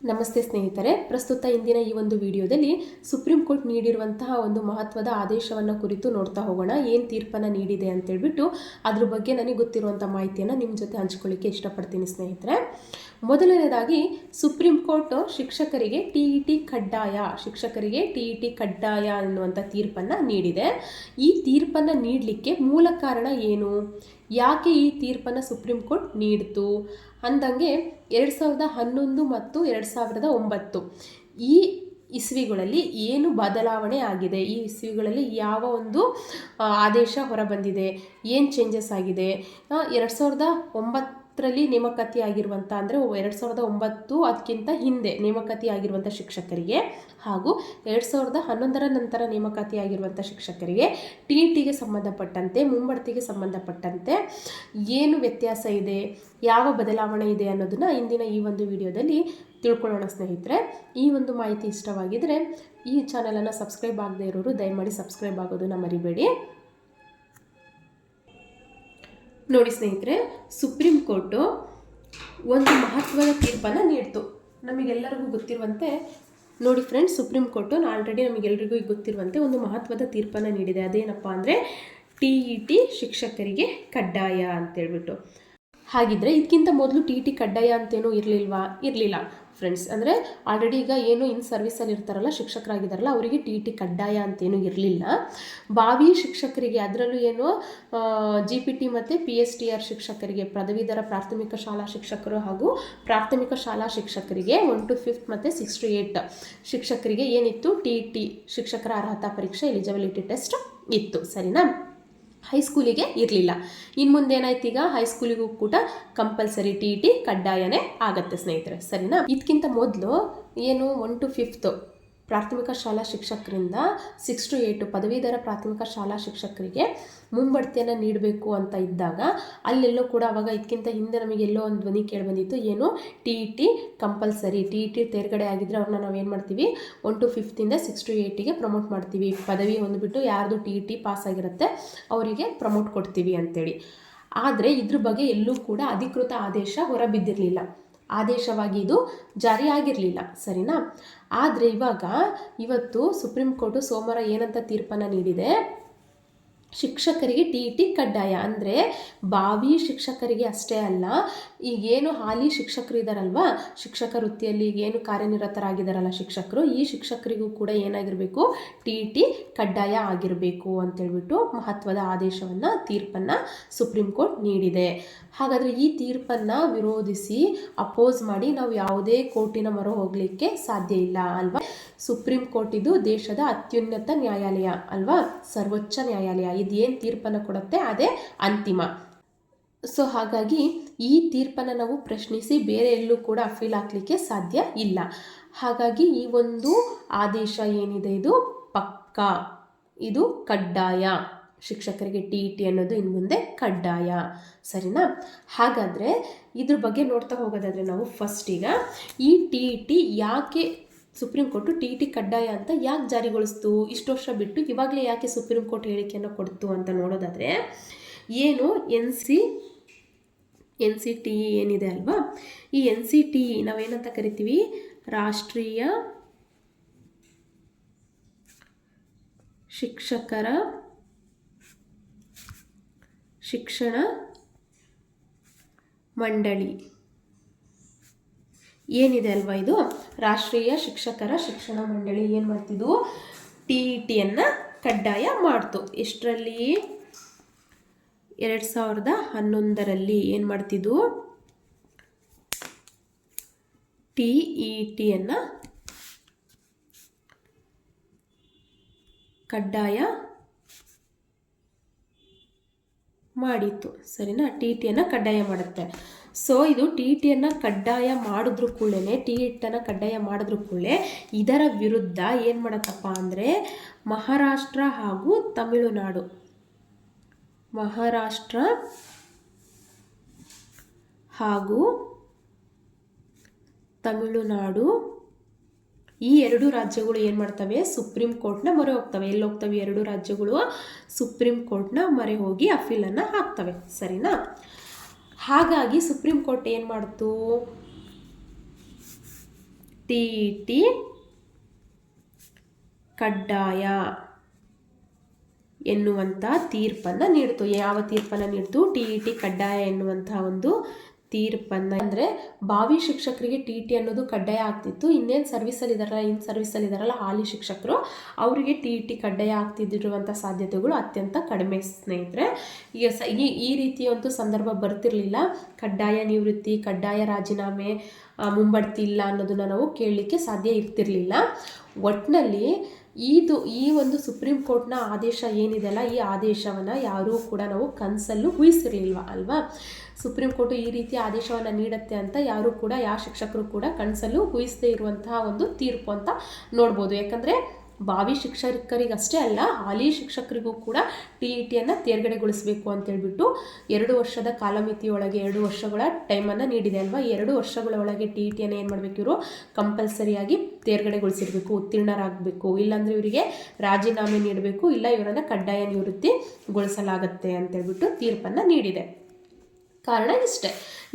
ನಮಸ್ತೆ ಸ್ನೇಹಿತರೆ. ಪ್ರಸ್ತುತ ಇಂದಿನ ಈ ಒಂದು ವಿಡಿಯೋದಲ್ಲಿ ಸುಪ್ರೀಂ ಕೋರ್ಟ್ ನೀಡಿರುವಂತಹ ಒಂದು ಮಹತ್ವದ ಆದೇಶವನ್ನು ಕುರಿತು ನೋಡ್ತಾ ಹೋಗೋಣ. ಏನು ತೀರ್ಪನ್ನು ನೀಡಿದೆ ಅಂತೇಳ್ಬಿಟ್ಟು ಅದ್ರ ಬಗ್ಗೆ ನನಗೆ ಗೊತ್ತಿರುವಂಥ ಮಾಹಿತಿಯನ್ನು ನಿಮ್ಮ ಜೊತೆ ಹಂಚ್ಕೊಳ್ಳಿಕ್ಕೆ ಇಷ್ಟಪಡ್ತೀನಿ ಸ್ನೇಹಿತರೆ. ಮೊದಲನೇದಾಗಿ, ಸುಪ್ರೀಂ ಕೋರ್ಟ್ ಶಿಕ್ಷಕರಿಗೆ ಟಿ ಇ ಟಿ ಕಡ್ಡಾಯ, ಶಿಕ್ಷಕರಿಗೆ ಟಿ ಇ ಟಿ ಕಡ್ಡಾಯ ಅನ್ನುವಂಥ ತೀರ್ಪನ್ನು ನೀಡಿದೆ. ಈ ತೀರ್ಪನ್ನು ನೀಡಲಿಕ್ಕೆ ಮೂಲ ಕಾರಣ ಏನು? ಯಾಕೆ ಈ ತೀರ್ಪನ್ನು ಸುಪ್ರೀಂ ಕೋರ್ಟ್ ನೀಡಿತು? ಅಂದಂಗೆ ಎರಡು ಸಾವಿರದ ಹನ್ನೊಂದು ಮತ್ತು ಎರಡು ಸಾವಿರದ ಒಂಬತ್ತು. ಈ ಇಸ್ವಿಗಳಲ್ಲಿ ಏನು ಬದಲಾವಣೆ ಆಗಿದೆ? ಈ ಇಸ್ವಿಗಳಲ್ಲಿ ಯಾವ ಒಂದು ಆದೇಶ ಹೊರಬಂದಿದೆ? ಏನು ಚೇಂಜಸ್ ಆಗಿದೆ? ಎರಡು ಸಾವಿರದ ಒಂಬತ್ತರಲ್ಲಿ ನೇಮಕಾತಿ ಆಗಿರುವಂಥ ಅಂದರೆ ಎರಡು ಸಾವಿರದ ಒಂಬತ್ತು ಅದಕ್ಕಿಂತ ಹಿಂದೆ ನೇಮಕಾತಿ ಆಗಿರುವಂಥ ಶಿಕ್ಷಕರಿಗೆ ಹಾಗೂ ಎರಡು ಸಾವಿರದ ಹನ್ನೊಂದರ ನಂತರ ನೇಮಕಾತಿ ಆಗಿರುವಂಥ ಶಿಕ್ಷಕರಿಗೆ ಟಿ ಟಿಗೆ ಸಂಬಂಧಪಟ್ಟಂತೆ, ಮುಂಬಡ್ತಿಗೆ ಸಂಬಂಧಪಟ್ಟಂತೆ ಏನು ವ್ಯತ್ಯಾಸ ಇದೆ, ಯಾವ ಬದಲಾವಣೆ ಇದೆ ಅನ್ನೋದನ್ನು ಇಂದಿನ ಈ ಒಂದು ವಿಡಿಯೋದಲ್ಲಿ ತಿಳ್ಕೊಳ್ಳೋಣ ಸ್ನೇಹಿತರೆ. ಈ ಒಂದು ಮಾಹಿತಿ ಇಷ್ಟವಾಗಿದ್ದರೆ ಈ ಚಾನಲನ್ನು ಸಬ್ಸ್ಕ್ರೈಬ್ ಆಗದೇ ಇರೋರು ದಯಮಾಡಿ ಸಬ್ಸ್ಕ್ರೈಬ್ ಆಗೋದನ್ನು ಮರಿಬೇಡಿ. ನೋಡಿ ಸ್ನೇಹಿತರೆ, ಸುಪ್ರೀಂ ಕೋರ್ಟು ಒಂದು ಮಹತ್ವದ ತೀರ್ಪನ್ನು ನೀಡ್ತು. ನಮಗೆಲ್ಲರಿಗೂ ಗೊತ್ತಿರುವಂತೆ, ನೋಡಿ ಫ್ರೆಂಡ್ಸ್ ಸುಪ್ರೀಂ ಕೋರ್ಟು ಆಲ್ರೆಡಿ ನಮಗೆಲ್ಲರಿಗೂ ಈಗ ಗೊತ್ತಿರುವಂತೆ ಒಂದು ಮಹತ್ವದ ತೀರ್ಪನ್ನು ನೀಡಿದೆ. ಅದೇನಪ್ಪ ಅಂದರೆ ಟಿ ಇ ಟಿ ಶಿಕ್ಷಕರಿಗೆ ಕಡ್ಡಾಯ ಅಂತೇಳ್ಬಿಟ್ಟು. ಹಾಗಿದ್ರೆ ಇದಕ್ಕಿಂತ ಮೊದಲು ಟಿ ಟಿ ಕಡ್ಡಾಯ ಅಂತೇನೂ ಇರಲಿಲ್ವಾ? ಇರಲಿಲ್ಲ. ಫ್ರೆಂಡ್ಸ್ ಅಂದರೆ ಆಲ್ರೆಡಿ ಈಗ ಏನು ಇನ್ ಸರ್ವಿಸಲ್ಲಿ ಇರ್ತಾರಲ್ಲ ಶಿಕ್ಷಕರಾಗಿದ್ದಾರಲ್ಲ ಅವರಿಗೆ ಟಿ ಟಿ ಕಡ್ಡಾಯ ಅಂತೇನೂ ಇರಲಿಲ್ಲ. ಬಾವಿ ಶಿಕ್ಷಕರಿಗೆ ಅದರಲ್ಲೂ ಏನು ಜಿ ಪಿ ಟಿ ಮತ್ತು ಪಿ ಎಸ್ ಟಿ ಆರ್ ಶಿಕ್ಷಕರಿಗೆ, ಪದವೀಧರ ಪ್ರಾಥಮಿಕ ಶಾಲಾ ಶಿಕ್ಷಕರು ಹಾಗೂ ಪ್ರಾಥಮಿಕ ಶಾಲಾ ಶಿಕ್ಷಕರಿಗೆ ಒನ್ ಟು ಫಿಫ್ತ್ ಮತ್ತು ಸಿಕ್ಸ್ ಟು ಏಯ್ಟ್ ಶಿಕ್ಷಕರಿಗೆ ಏನಿತ್ತು? ಟಿ ಟಿ ಶಿಕ್ಷಕರ ಅರ್ಹತಾ ಪರೀಕ್ಷೆ ಎಲಿಜಿಬಿಲಿಟಿ ಟೆಸ್ಟ್ ಇತ್ತು. ಸರಿನಾ? ಹೈಸ್ಕೂಲಿಗೆ ಇರಲಿಲ್ಲ. ಇನ್ನು ಮುಂದೆ ಏನಾಯ್ತು ಈಗ? ಹೈಸ್ಕೂಲಿಗೂ ಕೂಡ ಕಂಪಲ್ಸರಿ ಟಿ ಟಿ ಕಡ್ಡಾಯನೇ ಆಗತ್ತೆ ಸ್ನೇಹಿತರೆ. ಸರಿನಾ? ಇದಕ್ಕಿಂತ ಮೊದಲು ಏನು ಒನ್ ಟು ಫಿಫ್ತು ಪ್ರಾಥಮಿಕ ಶಾಲಾ ಶಿಕ್ಷಕರಿಂದ ಸಿಕ್ಸ್ ಟು ಏಯ್ಟು ಪದವೀಧರ ಪ್ರಾಥಮಿಕ ಶಾಲಾ ಶಿಕ್ಷಕರಿಗೆ ಮುಂಬಡ್ತಿಯನ್ನು ನೀಡಬೇಕು ಅಂತ ಇದ್ದಾಗ ಅಲ್ಲೆಲ್ಲೋ ಕೂಡ ಅವಾಗ ಇದಕ್ಕಿಂತ ಹಿಂದೆ ನಮಗೆ ಎಲ್ಲೋ ಒಂದು ಧ್ವನಿ ಕೇಳಿಬಂದಿತ್ತು, ಏನು T E T compulsory T E T ತೇರ್ಗಡೆ ಆಗಿದ್ದರೆ ಅವ್ರನ್ನ ನಾವು ಏನು ಮಾಡ್ತೀವಿ? ಒನ್ ಟು ಫಿಫ್ತಿಂದ ಸಿಕ್ಸ್ ಟು ಏಯ್ಟಿಗೆ ಪ್ರಮೋಟ್ ಮಾಡ್ತೀವಿ. ಪದವಿ ಹೊಂದ್ಬಿಟ್ಟು ಯಾರ್ದು ಟಿ ಇ ಟಿ ಪಾಸ್ ಆಗಿರುತ್ತೆ ಅವರಿಗೆ ಪ್ರಮೋಟ್ ಕೊಡ್ತೀವಿ ಅಂತೇಳಿ. ಆದರೆ ಇದ್ರ ಬಗ್ಗೆ ಎಲ್ಲೂ ಕೂಡ ಅಧಿಕೃತ ಆದೇಶ ಹೊರಬಿದ್ದಿರಲಿಲ್ಲ. ಆದೇಶವಾಗಿ ಇದು ಜಾರಿಯಾಗಿರಲಿಲ್ಲ. ಸರಿನಾ? ಆದರೆ ಇವಾಗ ಇವತ್ತು ಸುಪ್ರೀಂ ಕೋರ್ಟು ಸೋಮವಾರ ಏನಂತ ತೀರ್ಪನ್ನು ನೀಡಿದೆ? ಶಿಕ್ಷಕರಿಗೆ ಟಿ ಟಿ ಕಡ್ಡಾಯ. ಅಂದರೆ ಭಾವಿ ಶಿಕ್ಷಕರಿಗೆ ಅಷ್ಟೇ ಅಲ್ಲ, ಈಗೇನು ಹಾಲಿ ಶಿಕ್ಷಕರು ಇದ್ದಾರಲ್ವಾ ಶಿಕ್ಷಕ ವೃತ್ತಿಯಲ್ಲಿ ಈಗೇನು ಕಾರ್ಯನಿರತರಾಗಿದ್ದಾರಲ್ಲ ಶಿಕ್ಷಕರು, ಈ ಶಿಕ್ಷಕರಿಗೂ ಕೂಡ ಏನಾಗಿರಬೇಕು? ಟಿ ಟಿ ಕಡ್ಡಾಯ ಆಗಿರಬೇಕು ಅಂತೇಳ್ಬಿಟ್ಟು ಮಹತ್ವದ ಆದೇಶವನ್ನು, ತೀರ್ಪನ್ನು ಸುಪ್ರೀಂ ಕೋರ್ಟ್ ನೀಡಿದೆ. ಹಾಗಾದರೆ ಈ ತೀರ್ಪನ್ನು ವಿರೋಧಿಸಿ, ಅಪೋಸ್ ಮಾಡಿ ನಾವು ಯಾವುದೇ ಕೋರ್ಟಿನ ಮೊರೆ ಹೋಗಲಿಕ್ಕೆ ಸಾಧ್ಯ ಇಲ್ಲ ಅಲ್ವಾ? ಸುಪ್ರೀಂ ಕೋರ್ಟ್ ಇದು ದೇಶದ ಅತ್ಯುನ್ನತ ನ್ಯಾಯಾಲಯ ಅಲ್ವಾ? ಸರ್ವೋಚ್ಚ ನ್ಯಾಯಾಲಯ. ಇದು ಏನು ತೀರ್ಪನ್ನು ಕೊಡುತ್ತೆ? ಅದೇ ಅಂತಿಮ. ಸೊ ಹಾಗಾಗಿ ಈ ತೀರ್ಪನ್ನು ನಾವು ಪ್ರಶ್ನಿಸಿ ಬೇರೆ ಎಲ್ಲೂ ಕೂಡ ಅಫೀಲ್ ಹಾಕಲಿಕ್ಕೆ ಸಾಧ್ಯ ಇಲ್ಲ. ಹಾಗಾಗಿ ಈ ಒಂದು ಆದೇಶ ಏನಿದೆ? ಇದು ಪಕ್ಕಾ. ಇದು ಕಡ್ಡಾಯ. ಶಿಕ್ಷಕರಿಗೆ ಟಿ ಇ ಟಿ ಅನ್ನೋದು ಇನ್ನು ಮುಂದೆ ಕಡ್ಡಾಯ. ಸರಿನಾ? ಹಾಗಾದರೆ ಇದ್ರ ಬಗ್ಗೆ ನೋಡ್ತಾ ಹೋಗೋದಾದರೆ ನಾವು ಫಸ್ಟ್ ಈ ಟಿ ಇ ಟಿ ಯಾಕೆ ಸುಪ್ರೀಂ ಕೋರ್ಟು ಟಿ ಟಿ ಕಡ್ಡಾಯ ಅಂತ ಯಾಕೆ ಜಾರಿಗೊಳಿಸ್ತು? ಇಷ್ಟು ವರ್ಷ ಬಿಟ್ಟು ಇವಾಗಲೇ ಯಾಕೆ ಸುಪ್ರೀಂ ಕೋರ್ಟ್ ಹೇಳಿಕೆಯನ್ನು ಕೊಡ್ತು ಅಂತ ನೋಡೋದಾದರೆ, ಏನು N C N C T E ಏನಿದೆ ಅಲ್ವಾ? ಈ ಎನ್ ಸಿ ಟಿ ಇ ನಾವೇನಂತ ಕರಿತೀವಿ? ರಾಷ್ಟ್ರೀಯ ಶಿಕ್ಷಕರ ಶಿಕ್ಷಣ ಮಂಡಳಿ. ಏನಿದೆ ಅಲ್ವಾ ಇದು? ರಾಷ್ಟ್ರೀಯ ಶಿಕ್ಷಕರ ಶಿಕ್ಷಣ ಮಂಡಳಿ ಏನು ಮಾಡ್ತಿದ್ವು? ಟಿ ಇ ಟಿಯನ್ನು ಕಡ್ಡಾಯ ಮಾಡ್ತು. ಎಷ್ಟರಲ್ಲಿ? ಎರಡು ಸಾವಿರದ ಹನ್ನೊಂದರಲ್ಲಿ ಏನು ಮಾಡ್ತಿದ್ವು? ಟಿ ಇ ಟಿಯನ್ನು ಕಡ್ಡಾಯ ಮಾಡಿತ್ತು. ಸರಿನಾ? ಟಿ ಟಿಯನ್ನು ಕಡ್ಡಾಯ ಮಾಡುತ್ತೆ. ಸೊ ಇದು ಟಿ ಟಿಯನ್ನು ಕಡ್ಡಾಯ ಮಾಡಿದ್ರು ಕೂಡಲೇ ಟಿ ಇಟ್ಟನ್ನು ಕಡ್ಡಾಯ ಮಾಡಿದ್ರು ಕೂಡಲೇ ಇದರ ವಿರುದ್ಧ ಏನು ಮಾಡತ್ತಪ್ಪ ಅಂದರೆ ಮಹಾರಾಷ್ಟ್ರ ಹಾಗೂ ತಮಿಳುನಾಡು. ಮಹಾರಾಷ್ಟ್ರ ಹಾಗೂ ತಮಿಳುನಾಡು ಈ ಎರಡು ರಾಜ್ಯಗಳು ಏನು ಮಾಡ್ತವೆ? ಸುಪ್ರೀಂ ಕೋರ್ಟ್ನ ಮೊರೆ ಹೋಗ್ತವೆ. ಎಲ್ಲಿ ಹೋಗ್ತವೆ? ಎರಡು ರಾಜ್ಯಗಳು ಸುಪ್ರೀಂ ಕೋರ್ಟ್ನ ಮೊರೆ ಹೋಗಿ ಅಫೀಲನ್ನು ಹಾಕ್ತವೆ. ಸರಿನಾ? ಹಾಗಾಗಿ ಸುಪ್ರೀಂ ಕೋರ್ಟ್ ಏನು ಮಾಡ್ತು? ಟಿ ಟಿ ಕಡ್ಡಾಯ ಎನ್ನುವಂಥ ತೀರ್ಪನ್ನು ನೀಡ್ತು. ಯಾವ ತೀರ್ಪನ್ನು ನೀಡ್ತು? ಟಿ ಇ ಟಿ ಕಡ್ಡಾಯ ಎನ್ನುವಂಥ ಒಂದು ತೀರ್ಪನ್ನು ಅಂದರೆ ಬಾವಿ ಶಿಕ್ಷಕರಿಗೆ ಟಿ ಟಿ ಅನ್ನೋದು ಕಡ್ಡಾಯ ಆಗ್ತಿತ್ತು. ಇನ್ನೇನು ಸರ್ವಿಸಲ್ಲಿ ಇದಾರಲ್ಲ ಇನ್ನು ಸರ್ವಿಸಲ್ಲಿ ಇದಾರಲ್ಲ ಹಾಲಿ ಶಿಕ್ಷಕರು, ಅವರಿಗೆ ಟಿ ಟಿ ಕಡ್ಡಾಯ ಆಗ್ತಿದ್ದಿರುವಂಥ ಸಾಧ್ಯತೆಗಳು ಅತ್ಯಂತ ಕಡಿಮೆ ಸ್ನೇಹಿತರೆ. ಈಗ ಈ ಈ ರೀತಿಯ ಒಂದು ಸಂದರ್ಭ ಬರ್ತಿರಲಿಲ್ಲ. ಕಡ್ಡಾಯ ನಿವೃತ್ತಿ, ಕಡ್ಡಾಯ ರಾಜೀನಾಮೆ ಮುಂಬಡ್ತಿ ಇಲ್ಲ ಅನ್ನೋದನ್ನ ನಾವು ಕೇಳಲಿಕ್ಕೆ ಸಾಧ್ಯ ಇರ್ತಿರಲಿಲ್ಲ. ಒಟ್ಟಿನಲ್ಲಿ ಇದು ಈ ಒಂದು ಸುಪ್ರೀಂ ಕೋರ್ಟ್ನ ಆದೇಶ ಏನಿದೆಯಲ್ಲ ಈ ಆದೇಶವನ್ನು ಯಾರೂ ಕೂಡ ನಾವು ಕನಸಲ್ಲೂ ಊಹಿಸಿರಲಿಲ್ವ ಅಲ್ವಾ? ಸುಪ್ರೀಂ ಕೋರ್ಟ್ ಈ ರೀತಿ ಆದೇಶವನ್ನು ನೀಡುತ್ತೆ ಅಂತ ಯಾರೂ ಕೂಡ ಯಾವ ಶಿಕ್ಷಕರು ಕೂಡ ಕನಸಲ್ಲೂ ಊಹಿಸದೇ ಇರುವಂತಹ ಒಂದು ತೀರ್ಪು ಅಂತ ನೋಡ್ಬೋದು. ಯಾಕಂದರೆ ಭಾವಿ ಶಿಕ್ಷಕರಿಗಷ್ಟೇ ಅಲ್ಲ, ಹಾಲಿ ಶಿಕ್ಷಕರಿಗೂ ಕೂಡ ಟಿ ಇ ಟಿಯನ್ನು ತೇರ್ಗಡೆಗೊಳಿಸಬೇಕು ಅಂತೇಳ್ಬಿಟ್ಟು ಎರಡು ವರ್ಷದ ಕಾಲಮಿತಿಯೊಳಗೆ ಎರಡು ವರ್ಷಗಳ ಟೈಮನ್ನು ನೀಡಿದೆ ಅಲ್ವಾ? ಎರಡು ವರ್ಷಗಳ ಒಳಗೆ ಟಿ ಇ ಟಿಯನ್ನು ಏನು ಮಾಡಬೇಕು ಇವರು? ಕಂಪಲ್ಸರಿಯಾಗಿ ತೇರ್ಗಡೆಗೊಳಿಸಿರಬೇಕು, ಉತ್ತೀರ್ಣರಾಗಬೇಕು. ಇಲ್ಲಾಂದರೆ ಇವರಿಗೆ ರಾಜೀನಾಮೆ ನೀಡಬೇಕು, ಇಲ್ಲ ಇವರನ್ನು ಕಡ್ಡಾಯ ನಿವೃತ್ತಿಗೊಳಿಸಲಾಗುತ್ತೆ ಅಂತೇಳ್ಬಿಟ್ಟು ತೀರ್ಪನ್ನು ನೀಡಿದೆ. ಕಾರಣ ಇಷ್ಟೇ.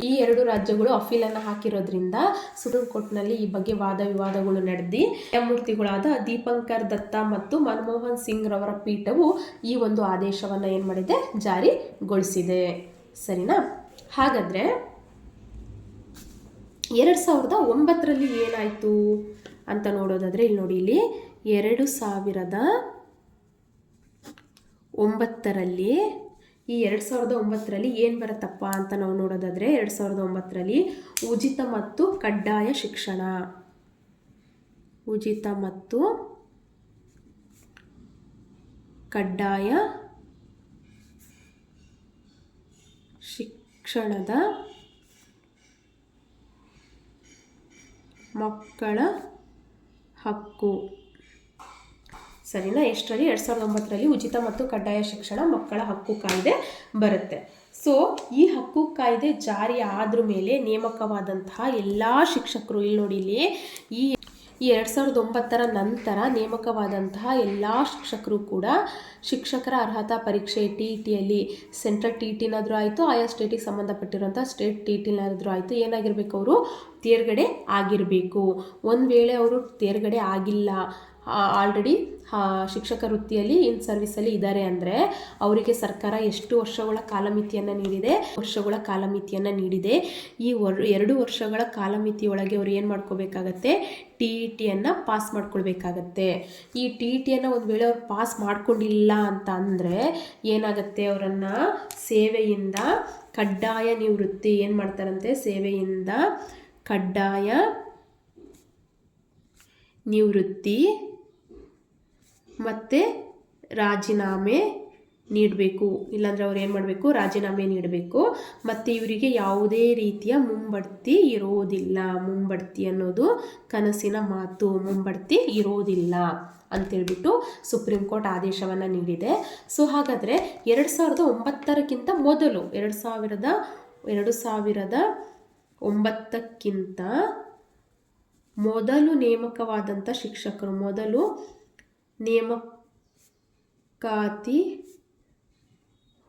ಈ ಎರಡು ರಾಜ್ಯಗಳು ಅಫೀಲನ್ನು ಹಾಕಿರೋದ್ರಿಂದ ಸುಪ್ರೀಂ ಕೋರ್ಟ್ನಲ್ಲಿ ಈ ಬಗ್ಗೆ ವಾದ ವಿವಾದಗಳು ನಡೆದಿ, ನ್ಯಾಯಮೂರ್ತಿಗಳಾದ ದೀಪಂಕರ್ ದತ್ತ ಮತ್ತು ಮನಮೋಹನ್ ಸಿಂಗ್ ರವರ ಪೀಠವು ಈ ಒಂದು ಆದೇಶವನ್ನು ಏನು ಮಾಡಿದೆ? ಜಾರಿಗೊಳಿಸಿದೆ. ಸರಿನಾ? ಹಾಗಾದರೆ ಎರಡು ಸಾವಿರದ ಒಂಬತ್ತರಲ್ಲಿ ಏನಾಯಿತು ಅಂತ ನೋಡೋದಾದರೆ ಇಲ್ಲಿ ನೋಡಿ, ಇಲ್ಲಿ ಎರಡು ಸಾವಿರದ ಒಂಬತ್ತರಲ್ಲಿ ಈ ಎರಡು ಸಾವಿರದ ಒಂಬತ್ತರಲ್ಲಿ ಏನು ಬರುತ್ತಪ್ಪ ಅಂತ ನಾವು ನೋಡೋದಾದರೆ ಎರಡು ಸಾವಿರದ ಒಂಬತ್ತರಲ್ಲಿ ಉಚಿತ ಮತ್ತು ಕಡ್ಡಾಯ ಶಿಕ್ಷಣ. ಉಚಿತ ಮತ್ತು ಕಡ್ಡಾಯ ಶಿಕ್ಷಣದ ಮಕ್ಕಳ ಹಕ್ಕು. ಸರಿನಾ? ಎಷ್ಟರಲ್ಲಿ ಎರಡು ಸಾವಿರದ ಒಂಬತ್ತರಲ್ಲಿ ಉಚಿತ ಮತ್ತು ಕಡ್ಡಾಯ ಶಿಕ್ಷಣ ಮಕ್ಕಳ ಹಕ್ಕು ಕಾಯ್ದೆ ಬರುತ್ತೆ. ಸೊ ಈ ಹಕ್ಕು ಕಾಯ್ದೆ ಜಾರಿ ಆದ್ರ ಮೇಲೆ ನೇಮಕವಾದಂತಹ ಎಲ್ಲ ಶಿಕ್ಷಕರು, ಇಲ್ಲಿ ನೋಡಿ ಇಲ್ಲಿ, ಈ ಈ ಎರಡು ಸಾವಿರದ ಒಂಬತ್ತರ ನಂತರ ನೇಮಕವಾದಂತಹ ಎಲ್ಲ ಶಿಕ್ಷಕರು ಕೂಡ ಶಿಕ್ಷಕರ ಅರ್ಹತಾ ಪರೀಕ್ಷೆ ಟಿ ಇ ಟಿಯಲ್ಲಿ ಸೆಂಟ್ರಲ್ ಟಿ ಟಿನಾದರೂ ಆಯಿತು, ಆಯಾ ಸ್ಟೇಟಿಗೆ ಸಂಬಂಧಪಟ್ಟಿರುವಂಥ ಸ್ಟೇಟ್ ಟಿ ಟಿನಾದರೂ ಆಯಿತು. ಏನಾಗಿರಬೇಕು ಅವರು? ತೇರ್ಗಡೆ ಆಗಿರಬೇಕು. ಒಂದು ವೇಳೆ ಅವರು ತೇರ್ಗಡೆ ಆಗಿಲ್ಲ ಆಲ್ರೆಡಿ ಶಿಕ್ಷಕ ವೃತ್ತಿಯಲ್ಲಿ ಇನ್ ಸರ್ವಿಸಲ್ಲಿ ಇದ್ದಾರೆ ಅಂದರೆ ಅವರಿಗೆ ಸರ್ಕಾರ ಎಷ್ಟು ವರ್ಷಗಳ ಕಾಲಮಿತಿಯನ್ನು ನೀಡಿದೆ ವರ್ಷಗಳ ಕಾಲಮಿತಿಯನ್ನು ನೀಡಿದೆ, ಈ ವರ್, ಎರಡು ವರ್ಷಗಳ ಕಾಲಮಿತಿಯೊಳಗೆ ಅವ್ರು ಏನು ಮಾಡ್ಕೋಬೇಕಾಗತ್ತೆ? ಟಿ ಇ ಟಿಯನ್ನು ಪಾಸ್ ಮಾಡ್ಕೊಳ್ಬೇಕಾಗತ್ತೆ. ಈ ಟಿ ಇ ಟಿಯನ್ನು ಒಂದು ವೇಳೆ ಅವ್ರು ಪಾಸ್ ಮಾಡ್ಕೊಂಡಿಲ್ಲ ಅಂತ ಅಂದರೆ ಏನಾಗುತ್ತೆ? ಅವರನ್ನು ಸೇವೆಯಿಂದ ಕಡ್ಡಾಯ ನಿವೃತ್ತಿ ಏನು ಮಾಡ್ತಾರಂತೆ? ಸೇವೆಯಿಂದ ಕಡ್ಡಾಯ ನಿವೃತ್ತಿ ಮತ್ತು ರಾಜೀನಾಮೆ ನೀಡಬೇಕು. ಇಲ್ಲಾಂದರೆ ಅವ್ರು ಏನು ಮಾಡಬೇಕು? ರಾಜೀನಾಮೆ ನೀಡಬೇಕು. ಮತ್ತು ಇವರಿಗೆ ಯಾವುದೇ ರೀತಿಯ ಮುಂಬಡ್ತಿ ಇರೋದಿಲ್ಲ. ಮುಂಬಡ್ತಿ ಅನ್ನೋದು ಕನಸಿನ ಮಾತು. ಮುಂಬಡ್ತಿ ಇರೋದಿಲ್ಲ ಅಂತೇಳ್ಬಿಟ್ಟು ಸುಪ್ರೀಂ ಕೋರ್ಟ್ ಆದೇಶವನ್ನು ನೀಡಿದೆ. ಸೊ ಹಾಗಾದರೆ ಎರಡು ಸಾವಿರದ ಒಂಬತ್ತರಕ್ಕಿಂತ ಮೊದಲು, ಎರಡು ಸಾವಿರದ ಎರಡು ಸಾವಿರದ ಒಂಬತ್ತಕ್ಕಿಂತ ಮೊದಲು ನೇಮಕವಾದಂಥ ಶಿಕ್ಷಕರು, ಮೊದಲು ನೇಮಕಾತಿ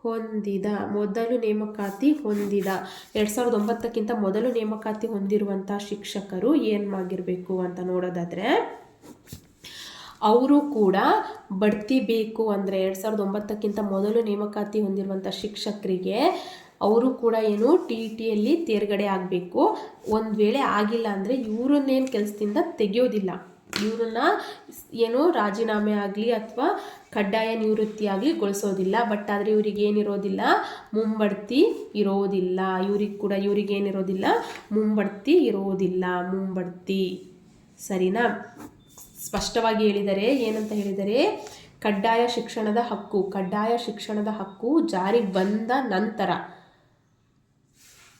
ಹೊಂದಿದ, ಮೊದಲು ನೇಮಕಾತಿ ಹೊಂದಿದ. ಎರಡು ಸಾವಿರದ ಒಂಬತ್ತಕ್ಕಿಂತ ಮೊದಲು ನೇಮಕಾತಿ ಹೊಂದಿರುವಂಥ ಶಿಕ್ಷಕರು ಏನು ಆಗಿರಬೇಕು ಅಂತ ನೋಡೋದಾದರೆ, ಅವರು ಕೂಡ ಬಡ್ತಿ ಬೇಕು ಅಂದರೆ ಎರಡು ಸಾವಿರದ ಒಂಬತ್ತಕ್ಕಿಂತ ಮೊದಲು ನೇಮಕಾತಿ ಹೊಂದಿರುವಂಥ ಶಿಕ್ಷಕರಿಗೆ ಅವರು ಕೂಡ ಏನು ಟಿ ಟಿಯಲ್ಲಿ ತೇರ್ಗಡೆ ಆಗಬೇಕು. ಒಂದು ವೇಳೆ ಆಗಿಲ್ಲ ಅಂದರೆ ಇವರನ್ನೇನು ಕೆಲಸದಿಂದ ತೆಗೆಯೋದಿಲ್ಲ. ಇವ್ರನ್ನ ಏನು ರಾಜೀನಾಮೆ ಆಗಲಿ ಅಥವಾ ಕಡ್ಡಾಯ ನಿವೃತ್ತಿ ಆಗಲಿ ಗೊಳಿಸೋದಿಲ್ಲ ಬಟ್ ಆದರೆ ಇವರಿಗೇನಿರೋದಿಲ್ಲ ಮುಂಬಡ್ತಿ ಇರೋದಿಲ್ಲ. ಇವ್ರಿಗೆ ಕೂಡ ಇವರಿಗೇನಿರೋದಿಲ್ಲ ಮುಂಬಡ್ತಿ ಇರೋದಿಲ್ಲ. ಮುಂಬಡ್ತಿ. ಸರಿನಾ? ಸ್ಪಷ್ಟವಾಗಿ ಹೇಳಿದರೆ ಏನಂತ ಹೇಳಿದರೆ, ಕಡ್ಡಾಯ ಶಿಕ್ಷಣದ ಹಕ್ಕು, ಕಡ್ಡಾಯ ಶಿಕ್ಷಣದ ಹಕ್ಕು ಜಾರಿಗೆ ಬಂದ ನಂತರ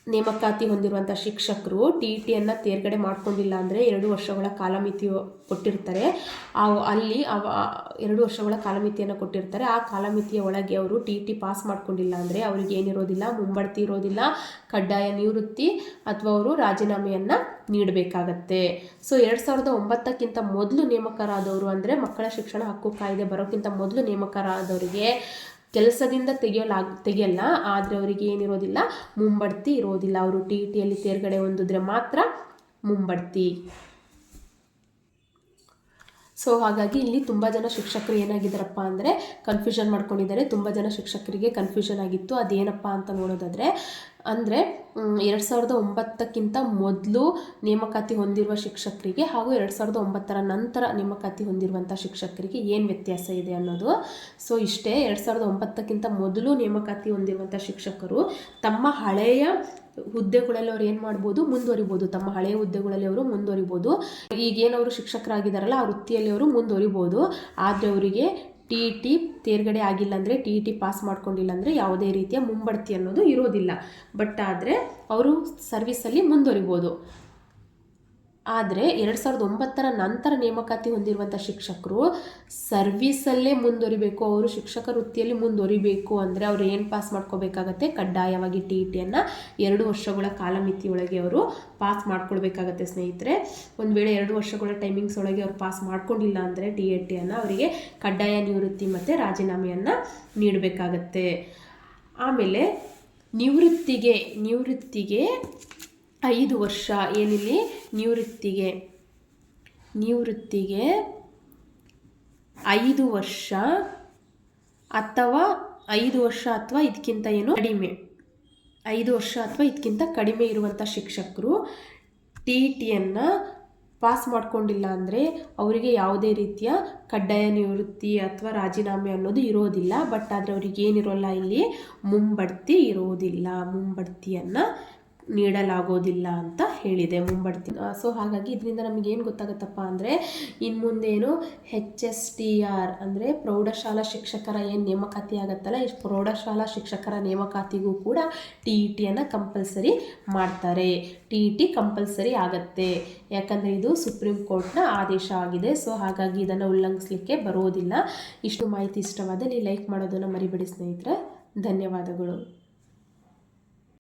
ನೇಮಕಾತಿ ಹೊಂದಿರುವಂಥ ಶಿಕ್ಷಕರು ಟಿ ಇ ಟಿಯನ್ನು ತೇರ್ಗಡೆ ಮಾಡಿಕೊಂಡಿಲ್ಲ ಅಂದರೆ ಎರಡು ವರ್ಷಗಳ ಕಾಲಮಿತಿ ಕೊಟ್ಟಿರ್ತಾರೆ. ಆ, ಅಲ್ಲಿ ಅವ, ಎರಡು ವರ್ಷಗಳ ಕಾಲಮಿತಿಯನ್ನು ಕೊಟ್ಟಿರ್ತಾರೆ. ಆ ಕಾಲಮಿತಿಯ ಒಳಗೆ ಅವರು ಟಿ ಇ ಟಿ ಪಾಸ್ ಮಾಡ್ಕೊಂಡಿಲ್ಲ ಅಂದರೆ ಅವ್ರಿಗೆ ಏನಿರೋದಿಲ್ಲ, ಮುಂಬಡ್ತಿ ಇರೋದಿಲ್ಲ, ಕಡ್ಡಾಯ ನಿವೃತ್ತಿ ಅಥವಾ ಅವರು ರಾಜೀನಾಮೆಯನ್ನು ನೀಡಬೇಕಾಗತ್ತೆ. ಸೊ, ಎರಡು ಸಾವಿರದ ಒಂಬತ್ತಕ್ಕಿಂತ ಮೊದಲು ನೇಮಕರಾದವರು ಅಂದರೆ ಮಕ್ಕಳ ಶಿಕ್ಷಣ ಹಕ್ಕು ಕಾಯ್ದೆ ಬರೋಕ್ಕಿಂತ ಮೊದಲು ನೇಮಕರಾದವರಿಗೆ ಕೆಲಸದಿಂದ ತೆಗೆಯಲಾಗ, ತೆಗೆಯಲ್ಲ, ಆದರೆ ಅವರಿಗೆ ಏನಿರೋದಿಲ್ಲ, ಮುಂಬಡ್ತಿ ಇರೋದಿಲ್ಲ. ಅವರು ಟಿ ಟಿಯಲ್ಲಿ ತೇರ್ಗಡೆ ಹೊಂದಿದ್ರೆ ಮಾತ್ರ ಮುಂಬಡ್ತಿ. ಸೊ ಹಾಗಾಗಿ ಇಲ್ಲಿ ತುಂಬ ಜನ ಶಿಕ್ಷಕರು ಏನಾಗಿದ್ದಾರಪ್ಪ ಅಂದರೆ ಕನ್ಫ್ಯೂಷನ್ ಮಾಡ್ಕೊಂಡಿದ್ದಾರೆ. ತುಂಬ ಜನ ಶಿಕ್ಷಕರಿಗೆ ಕನ್ಫ್ಯೂಷನ್ ಆಗಿತ್ತು. ಅದೇನಪ್ಪ ಅಂತ ನೋಡೋದಾದರೆ, ಅಂದರೆ ಎರಡು ಸಾವಿರದ ಒಂಬತ್ತಕ್ಕಿಂತ ಮೊದಲು ನೇಮಕಾತಿ ಹೊಂದಿರುವ ಶಿಕ್ಷಕರಿಗೆ ಹಾಗೂ ಎರಡು ಸಾವಿರದ ಒಂಬತ್ತರ ನಂತರ ನೇಮಕಾತಿ ಹೊಂದಿರುವಂಥ ಶಿಕ್ಷಕರಿಗೆ ಏನು ವ್ಯತ್ಯಾಸ ಇದೆ ಅನ್ನೋದು. ಸೊ ಇಷ್ಟೇ ಎರಡು ಸಾವಿರದ ಒಂಬತ್ತಕ್ಕಿಂತ ಮೊದಲು ನೇಮಕಾತಿ ಹೊಂದಿರುವಂಥ ಶಿಕ್ಷಕರು ತಮ್ಮ ಹಳೆಯ ಹುದ್ದೆಗಳಲ್ಲಿ ಅವ್ರು ಏನು ಮಾಡ್ಬೋದು? ಮುಂದುವರಿಬೋದು. ತಮ್ಮ ಹಳೆಯ ಹುದ್ದೆಗಳಲ್ಲಿ ಅವರು ಮುಂದುವರಿಬೋದು. ಈಗೇನು ಅವರು ಶಿಕ್ಷಕರಾಗಿದ್ದಾರಲ್ಲ ಆ ವೃತ್ತಿಯಲ್ಲಿ ಅವರು ಮುಂದುವರಿಬೋದು. ಆದರೆ ಅವರಿಗೆ ಟಿ ಇ ಟಿ ತೇರ್ಗಡೆ ಆಗಿಲ್ಲ ಅಂದರೆ, ಟಿ ಇ ಟಿ ಪಾಸ್ ಮಾಡ್ಕೊಂಡಿಲ್ಲ ಅಂದರೆ ಯಾವುದೇ ರೀತಿಯ ಮುಂಬಡ್ತಿ ಅನ್ನೋದು ಇರೋದಿಲ್ಲ. ಬಟ್ ಆದರೆ ಅವರು ಸರ್ವಿಸಲ್ಲಿ ಮುಂದುವರಿಬೋದು. ಆದರೆ ಎರಡು ಸಾವಿರದ ಒಂಬತ್ತರ ನಂತರ ನೇಮಕಾತಿ ಹೊಂದಿರುವಂಥ ಶಿಕ್ಷಕರು ಸರ್ವೀಸಲ್ಲೇ ಮುಂದುವರಿಬೇಕು, ಅವರು ಶಿಕ್ಷಕ ವೃತ್ತಿಯಲ್ಲಿ ಮುಂದುವರಿಬೇಕು ಅಂದರೆ ಅವ್ರು ಏನು ಪಾಸ್ ಮಾಡ್ಕೋಬೇಕಾಗತ್ತೆ? ಕಡ್ಡಾಯವಾಗಿ ಟಿ ಇ ಟಿಯನ್ನು ಎರಡು ವರ್ಷಗಳ ಕಾಲಮಿತಿಯೊಳಗೆ ಅವರು ಪಾಸ್ ಮಾಡ್ಕೊಳ್ಬೇಕಾಗತ್ತೆ ಸ್ನೇಹಿತರೆ. ಒಂದು ವೇಳೆ ಎರಡು ವರ್ಷಗಳ ಟೈಮಿಂಗ್ಸ್ ಒಳಗೆ ಅವರು ಪಾಸ್ ಮಾಡ್ಕೊಂಡಿಲ್ಲ ಅಂದರೆ ಟಿ ಎ ಟಿಯನ್ನು ಅವರಿಗೆ ಕಡ್ಡಾಯ ನಿವೃತ್ತಿ ಮತ್ತು ರಾಜೀನಾಮೆಯನ್ನು ನೀಡಬೇಕಾಗತ್ತೆ. ಆಮೇಲೆ ನಿವೃತ್ತಿಗೆ ನಿವೃತ್ತಿಗೆ ಐದು ವರ್ಷ ಏನಿಲ್ಲಿ? ನಿವೃತ್ತಿಗೆ. ನಿವೃತ್ತಿಗೆ ಐದು ವರ್ಷ ಅಥವಾ ಐದು ವರ್ಷ ಅಥವಾ ಇದಕ್ಕಿಂತ ಏನು? ಕಡಿಮೆ. ಐದು ವರ್ಷ ಅಥವಾ ಇದಕ್ಕಿಂತ ಕಡಿಮೆ ಇರುವಂಥ ಶಿಕ್ಷಕರು ಟಿ ಟಿಯನ್ನು ಪಾಸ್ ಮಾಡ್ಕೊಂಡಿಲ್ಲ ಅಂದರೆ ಅವರಿಗೆ ಯಾವುದೇ ರೀತಿಯ ಕಡ್ಡಾಯ ನಿವೃತ್ತಿ ಅಥವಾ ರಾಜೀನಾಮೆ ಅನ್ನೋದು ಇರೋದಿಲ್ಲ. ಬಟ್ ಆದರೆ ಅವ್ರಿಗೆ ಏನಿರೋಲ್ಲ ಇಲ್ಲಿ? ಮುಂಬಡ್ತಿ ಇರೋದಿಲ್ಲ. ಮುಂಬಡ್ತಿಯನ್ನು ನೀಡಲಾಗೋದಿಲ್ಲ ಅಂತ ಹೇಳಿದೆ ಮುಂಬಡ್ತಿ. ಸೊ ಹಾಗಾಗಿ ಇದರಿಂದ ನಮಗೆ ಏನು ಗೊತ್ತಾಗುತ್ತಪ್ಪ ಅಂದರೆ ಇನ್ನು ಮುಂದೇನು ಹೆಚ್ ಎಸ್ ಟಿ ಆರ್ ಅಂದರೆ ಪ್ರೌಢಶಾಲಾ ಶಿಕ್ಷಕರ ಏನು ನೇಮಕಾತಿ ಆಗುತ್ತಲ್ಲ, ಈ ಪ್ರೌಢಶಾಲಾ ಶಿಕ್ಷಕರ ನೇಮಕಾತಿಗೂ ಕೂಡ ಟಿ ಇ ಟಿಯನ್ನು ಕಂಪಲ್ಸರಿ ಮಾಡ್ತಾರೆ. ಟಿ ಇ ಟಿ ಕಂಪಲ್ಸರಿ ಆಗತ್ತೆ. ಯಾಕಂದರೆ ಇದು ಸುಪ್ರೀಂ ಕೋರ್ಟ್ನ ಆದೇಶ ಆಗಿದೆ. ಸೊ ಹಾಗಾಗಿ ಇದನ್ನು ಉಲ್ಲಂಘಿಸಲಿಕ್ಕೆ ಬರೋದಿಲ್ಲ. ಇಷ್ಟು ಮಾಹಿತಿ ಇಷ್ಟವಾದಲ್ಲಿ ಲೈಕ್ ಮಾಡೋದನ್ನು ಮರಿಬೇಡಿ ಸ್ನೇಹಿತರೆ. ಧನ್ಯವಾದಗಳು.